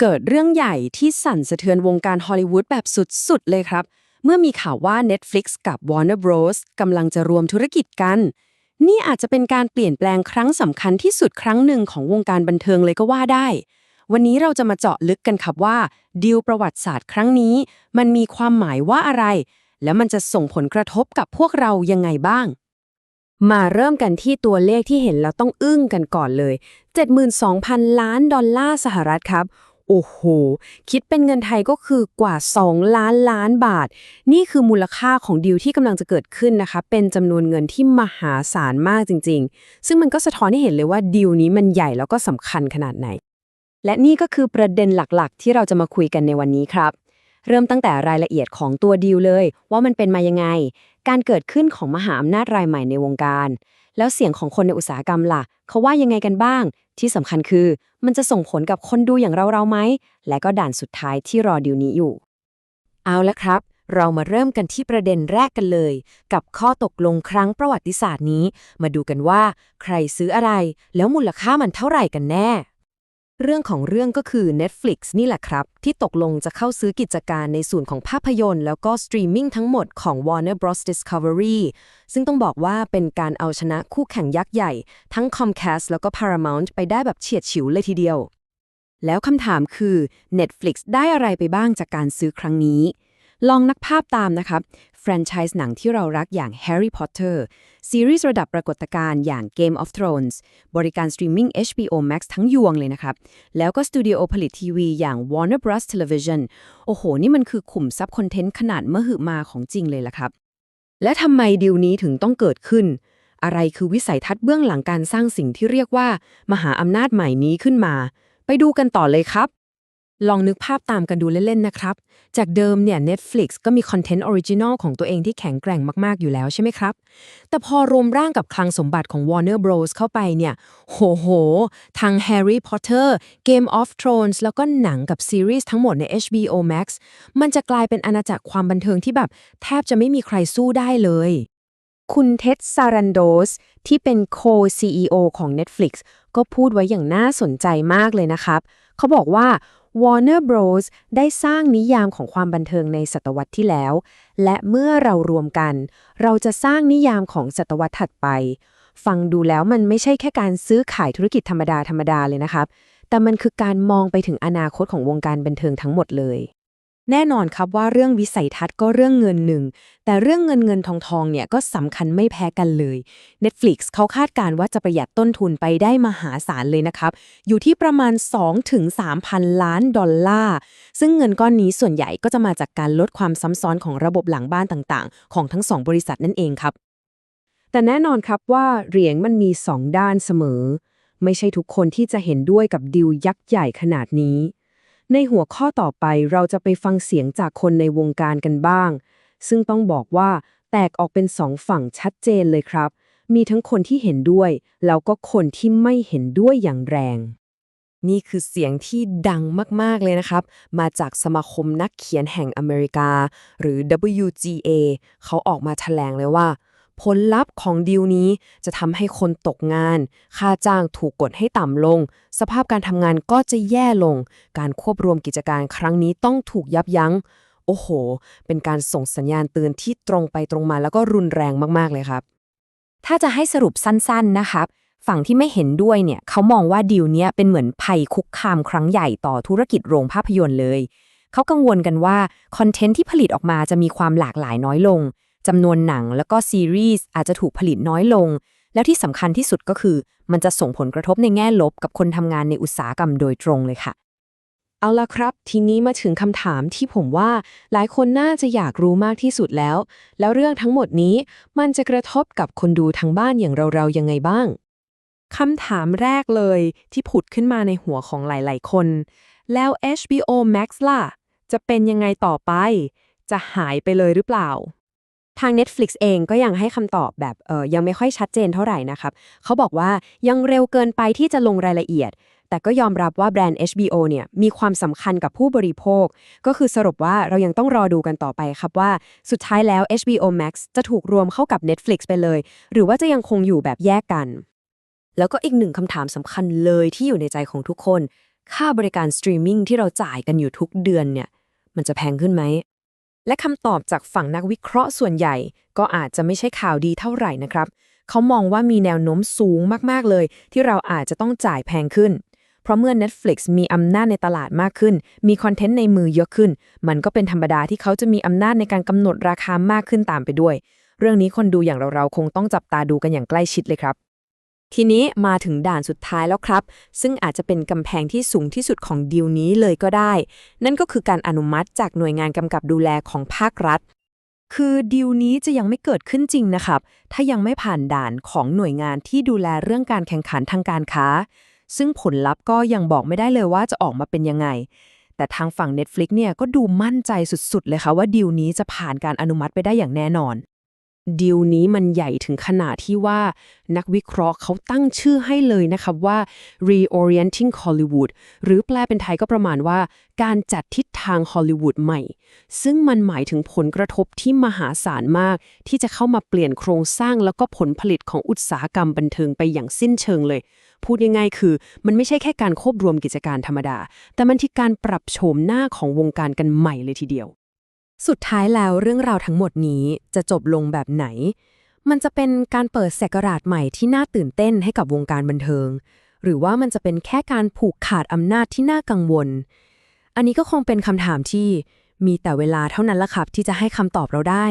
เกิดเรื่องใหญ่ที่สั่นสะเทือนวงการฮอลลีวูดแบบสุด ๆ เลยครับ เมื่อมีข่าวว่า Netflix กับ Warner Bros กำลังจะรวมธุรกิจกัน นี่อาจจะเป็นการเปลี่ยนแปลงครั้งสำคัญที่สุดครั้งหนึ่งของวงการบันเทิงเลยก็ว่าได้ วันนี้เราจะมาเจาะลึกกันครับว่าดีลประวัติศาสตร์ครั้งนี้ มันมีความหมายว่าอะไร แล้วมันจะส่งผลกระทบกับพวกเรายังไงบ้างมาเริ่มกันที่ตัวเลขที่เห็นแล้วต้องอึ้งกันก่อนเลย 72,000 ล้านดอลลาร์สหรัฐครับ โอ้โห คิดเป็นเงินไทยก็คือกว่า 2 ล้านล้านบาท นี่คือมูลค่าของดีลที่กำลังจะเกิดขึ้นนะคะ เป็นจำนวนเงินที่มหาศาลมากจริง ๆ ซึ่งมันก็สะท้อนให้เห็นเลยว่าดีลนี้มันใหญ่แล้วก็สำคัญขนาดไหน และนี่ก็คือประเด็นหลักๆ ที่เราจะมาคุยกันในวันนี้ครับ เริ่มตั้งแต่รายละเอียดของตัวดีลเลย ว่ามันเป็นมายังไง การเกิดขึ้นของมหาอำนาจรายใหม่ในวงการ แล้วเสียงของคนในอุตสาหกรรมล่ะ เขาว่ายังไงกันบ้าง ที่สำคัญคือ มันจะส่งผลกับคนดูอย่างเราเราไหม และก็ด่านสุดท้ายที่รอดีลนี้อยู่ เอาละครับ เรามาเริ่มกันที่ประเด็นแรกกันเลย กับข้อตกลงครั้งประวัติศาสตร์นี้ มาดูกันว่า ใครซื้ออะไร แล้วมูลค่ามันเท่าไหร่กันแน่ เรื่องของเรื่องก็คือ Netflix นี่แหละครับ ที่ตกลงจะเข้าซื้อกิจการในส่วนของภาพยนตร์ แล้วก็สตรีมมิ่งทั้งหมดของ Warner Bros Discovery ซึ่งต้องบอกว่าเป็นการเอาชนะคู่แข่งยักษ์ใหญ่ ทั้ง Comcast แล้วก็ Paramount ไปได้แบบเฉียดฉิวเลยทีเดียว แล้วคำถามคือ Netflix ได้อะไรไปบ้างจากการซื้อครั้งนี้ ลองนักภาพตามนะครับ แฟรนไชส์หนังที่เรารักอย่าง Harry Potter ซีรีส์ระดับปรากฏการณ์อย่าง Game of Thrones บริการสตรีมมิ่ง HBO Max ทั้งยวงเลยนะครับ แล้วก็สตูดิโอผลิตทีวีอย่าง Warner Bros Television โอ้โห นี่มันคือขุมทรัพย์คอนเทนต์ขนาดมหึมาของจริงเลยล่ะครับ และทำไมดีลนี้ถึงต้องเกิดขึ้น อะไรคือวิสัยทัศน์เบื้องหลังการสร้างสิ่งที่เรียกว่า มหาอำนาจใหม่นี้ขึ้นมา ไปดูกันต่อเลยครับ ลองนึกภาพตามกันดูเล่น ๆ นะครับ จากเดิมเนี่ย Netflix ก็มีคอนเทนต์ออริจินอลของตัวเองที่แข็งแกร่งมาก ๆ อยู่แล้วใช่ไหมครับ แต่พอรวมร่างกับคลังสมบัติของ Warner Bros เข้าไปเนี่ย โหโห ทั้ง Harry Potter Game of Thrones แล้วก็หนังกับซีรีส์ทั้งหมดใน HBO Max มันจะกลายเป็นอาณาจักรความบันเทิงที่แบบ แทบจะไม่มีใครสู้ได้เลย คุณเท็ดซารันโดสที่เป็น co-CEO ของ Netflix ก็พูดไว้อย่างน่าสนใจมากเลยนะครับ เขาบอกว่า Warner Bros ได้สร้างนิยามของความบันเทิงในศตวรรษที่แล้ว และเมื่อเรารวมกัน เราจะสร้างนิยามของศตวรรษถัดไป ฟังดูแล้วมันไม่ใช่แค่การซื้อขายธุรกิจธรรมดาธรรมดาเลยนะครับ แต่มันคือการมองไปถึงอนาคตของวงการบันเทิงทั้งหมดเลย แน่นอนครับว่าเรื่องวิสัยทัศน์ก็เรื่องเงินหนึ่ง แต่เรื่องเงินเงินทองทองเนี่ยก็สำคัญไม่แพ้กันเลย Netflix เขาคาดการณ์ว่าจะประหยัดต้นทุนไปได้มหาศาลเลยนะครับ อยู่ที่ประมาณ2ถึง3,000ล้านดอลลาร์ ซึ่งเงินก้อนนี้ส่วนใหญ่ก็จะมาจากการลดความซ้ำซ้อนของระบบหลังบ้านต่างๆ ของทั้งสองบริษัทนั่นเองครับ แต่แน่นอนครับว่าเหรียญมันมี2ด้านเสมอ ไม่ใช่ทุกคนที่จะเห็นด้วยกับดิวยักษ์ใหญ่ขนาดนี้ ในหัวข้อต่อไปเราจะไปฟังเสียงจากคนในวงการกันบ้าง ซึ่งต้องบอกว่าแตกออกเป็นสองฝั่งชัดเจนเลยครับ มีทั้งคนที่เห็นด้วย แล้วก็คนที่ไม่เห็นด้วยอย่างแรง นี่คือเสียงที่ดังมาก ๆ เลยนะครับ มาจากสมาคมนักเขียนแห่งอเมริกา หรือ WGA เขาออกมาแถลงเลยว่า ผลลัพธ์ของดีลนี้จะทำให้คนตกงาน ค่าจ้างถูกกดให้ต่ำลง สภาพการทำงานก็จะแย่ลง การควบรวมกิจการครั้งนี้ต้องถูกยับยั้ง โอ้โห เป็นการส่งสัญญาณเตือนที่ตรงไปตรงมาแล้วก็รุนแรงมากๆเลยครับ ถ้าจะให้สรุปสั้นๆนะครับ ฝั่งที่ไม่เห็นด้วยเนี่ยเขามองว่าดีลนี้เป็นเหมือนภัยคุกคามครั้งใหญ่ต่อธุรกิจโรงภาพยนตร์เลยเขากังวลกันว่าคอนเทนต์ที่ผลิตออกมาจะมีความหลากหลายน้อยลง จำนวนหนังแล้วก็ซีรีส์อาจจะถูกผลิตน้อยลง แล้วที่สำคัญที่สุดก็คือ มันจะส่งผลกระทบในแง่ลบกับคนทำงานในอุตสาหกรรมโดยตรงเลยค่ะ เอาละครับ ทีนี้มาถึงคำถามที่ผมว่า หลายคนน่าจะอยากรู้มากที่สุดแล้ว แล้วเรื่องทั้งหมดนี้มันจะกระทบกับคนดูทางบ้านอย่างเราๆยังไงบ้างคำถามแรกเลยที่ผุดขึ้นมาในหัวของหลายๆคน แล้ว HBO Max ล่ะ จะเป็นยังไงต่อไป จะหายไปเลยหรือเปล่า ทาง Netflix เองก็ยังให้คำตอบแบบเออยังไม่ค่อยชัดเจนเท่าไหร่นะครับเขาบอกว่ายังเร็วเกินไปที่จะลงรายละเอียด แต่ก็ยอมรับว่าแบรนด์ HBO เนี่ยมีความสำคัญกับผู้บริโภค ก็คือสรุปว่าเรายังต้องรอดูกันต่อไปครับว่าสุดท้ายแล้ว HBO Max จะถูกรวมเข้ากับ Netflix ไปเลย หรือว่าจะยังคงอยู่แบบแยกกัน แล้วก็อีกหนึ่งคำถามสำคัญเลยที่อยู่ในใจของทุกคน ค่าบริการสตรีมมิ่งที่เราจ่ายกันอยู่ทุกเดือนเนี่ยมันจะแพงขึ้นไหม และคำตอบจากฝั่งนักวิเคราะห์ส่วนใหญ่ ก็อาจจะไม่ใช่ข่าวดีเท่าไหร่นะครับ เขามองว่ามีแนวโน้มสูงมากๆเลย ที่เราอาจจะต้องจ่ายแพงขึ้น เพราะเมื่อ Netflix มีอำนาจในตลาดมากขึ้น มีคอนเทนต์ในมือเยอะขึ้น มันก็เป็นธรรมดาที่เขาจะมีอำนาจในการกำหนดราคามากขึ้นตามไปด้วย เรื่องนี้คนดูอย่างเราๆคงต้องจับตาดูกันอย่างใกล้ชิดเลยครับ ทีนี้มาถึงด่านสุดท้ายแล้วครับ ซึ่งอาจจะเป็นกำแพงที่สูงที่สุดของดีลนี้เลยก็ได้ นั่นก็คือการอนุมัติจากหน่วยงานกำกับดูแลของภาครัฐ คือดีลนี้จะยังไม่เกิดขึ้นจริงนะครับ ถ้ายังไม่ผ่านด่านของหน่วยงานที่ดูแลเรื่องการแข่งขันทางการค้า ซึ่งผลลัพธ์ก็ยังบอกไม่ได้เลยว่าจะออกมาเป็นยังไง แต่ทางฝั่ง Netflix เนี่ยก็ดูมั่นใจสุดๆ เลยค่ะว่าดีลนี้จะผ่านการอนุมัติไปได้อย่างแน่นอน ดีลนี้มันใหญ่ถึงขนาดที่ว่านักวิเคราะห์เขาตั้งชื่อให้เลยนะครับว่า reorienting Hollywood หรือแปลเป็นไทยก็ประมาณว่า การจัดทิศทางฮอลลีวูดใหม่ ซึ่งมันหมายถึงผลกระทบที่มหาศาลมาก ที่จะเข้ามาเปลี่ยนโครงสร้างแล้วก็ผลผลิตของอุตสาหกรรมบันเทิงไปอย่างสิ้นเชิงเลย พูดง่ายๆคือ มันไม่ใช่แค่การควบรวมกิจการธรรมดา แต่มันที่การปรับโฉมหน้าของวงการกันใหม่เลยทีเดียว สุดท้ายแล้วเรื่องราวทั้งหมดนี้จะจบลงแบบไหน มันจะเป็นการเปิดแสกราชใหม่ที่น่าตื่นเต้นให้กับวงการบันเทิง หรือว่ามันจะเป็นแค่การผูกขาดอำนาจที่น่ากังวล อันนี้ก็คงเป็นคำถามที่มีแต่เวลาเท่านั้นละครับที่จะให้คำตอบเราได้